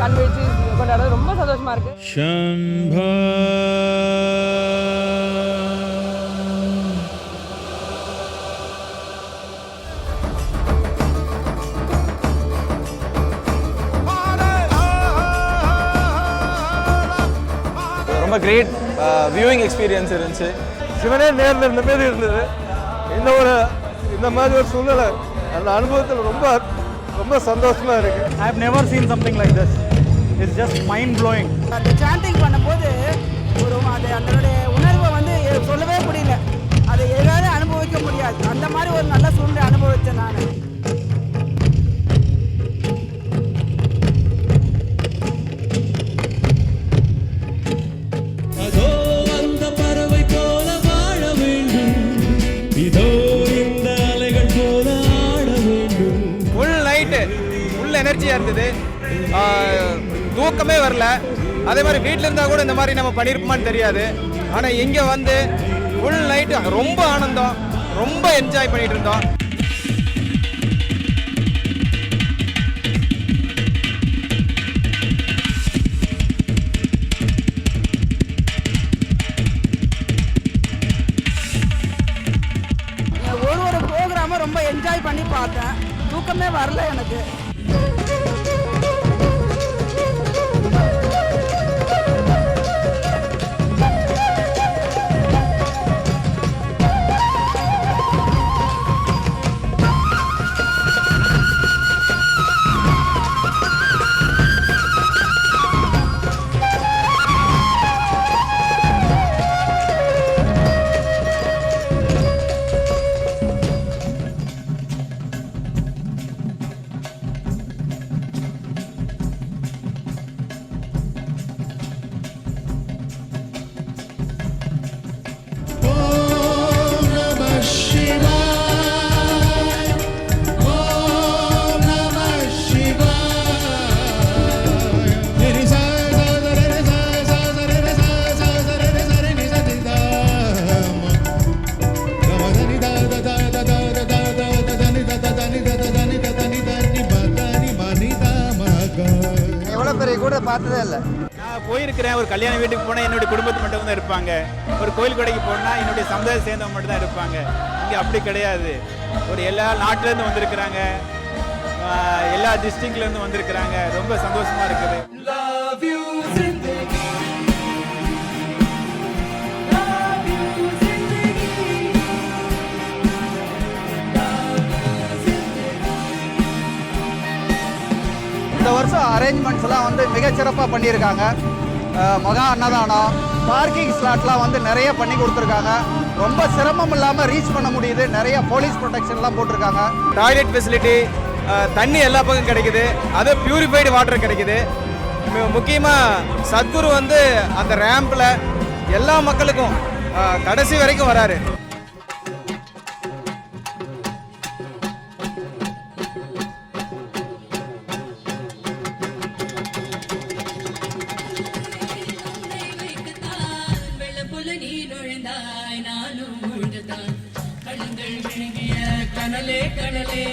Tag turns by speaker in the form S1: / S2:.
S1: கண் வச்சு கொண்டாடுறது ரொம்ப சந்தோஷமா இருக்கு.
S2: ரொம்ப கிரேட் வியூவிங் எக்ஸ்பீரியன்ஸ் இருந்துச்சு.
S3: சிவனே நேரில் இருந்த மாதிரி இருந்தது. இந்த ஒரு இந்த மாதிரி ஒரு சூழ்நிலை அந்த அனுபவத்தில் ரொம்ப ரொம்ப சந்தோஷமாக இருக்குது
S4: I have never seen something like this It's just mind blowing.
S5: அந்த சாண்டிங் பண்ணும்போது ஒரு அது அதனுடைய உணர்வை வந்து சொல்லவே முடியல. அதை எதாவது அனுபவிக்க முடியாது. அந்த மாதிரி ஒரு நல்ல சூழ்நிலை அனுபவிச்சேன் நான்.
S6: அதோ அந்த பறவை போல வாழ வேண்டும். இதோ இந்த அலைகள் போல ஆட வேண்டும்.
S2: ஃபுல் நைட்டு ஃபுல் எனர்ஜியாக இருந்தது. தூக்கமே வரல. அதே மாதிரி வீட்டில் இருந்தால் கூட இந்த மாதிரி நம்ம பண்ணியிருப்போமான்னு தெரியாது. ஆனால் இங்கே வந்து ஃபுல் நைட்டு ரொம்ப ஆனந்தம். ரொம்ப என்ஜாய் பண்ணிட்டு இருந்தோம்.
S5: ஒரு ஒரு ரொம்ப என்ஜாய் பண்ணி பார்த்தேன். தூக்கமே வரல எனக்கு.
S3: கூட பார்த்ததே இல்லை.
S4: நான் போயிருக்கிறேன். ஒரு கல்யாண வீட்டுக்கு போனால் என்னுடைய குடும்பத்து மட்டும் தான் இருப்பாங்க. ஒரு கோயில் கொடைக்கு போனால் என்னுடைய சமுதாயம் சேர்ந்தவங்க மட்டும் தான் இருப்பாங்க. இங்கே அப்படி கிடையாது. ஒரு எல்லா நாட்டிலேருந்து வந்திருக்கிறாங்க. எல்லா டிஸ்ட்ரிக்ட்லேருந்து வந்திருக்கிறாங்க. ரொம்ப சந்தோஷமா இருக்குது.
S3: அரேஞ்ச்மெண்ட்ஸ்லாம் வந்து மிகச்சிறப்பாக பண்ணியிருக்காங்க. மகா அன்னதானம் பார்க்கிங் ஸ்லாட்லாம் வந்து நிறைய பண்ணி கொடுத்துருக்காங்க. ரொம்ப சிரமம் இல்லாமல் ரீச் பண்ண முடியுது. நிறைய போலீஸ் ப்ரொடெக்ஷன்லாம் போட்டிருக்காங்க.
S2: டாய்லெட் ஃபெசிலிட்டி தண்ணி எல்லா பக்கம் கிடைக்குது. அது பியூரிஃபைடு வாட்டர் கிடைக்குது. முக்கியமாக சத்குரு வந்து அந்த ரேம்பில் எல்லா மக்களுக்கும் கடைசி வரைக்கும் வராரு. கடலே கடலே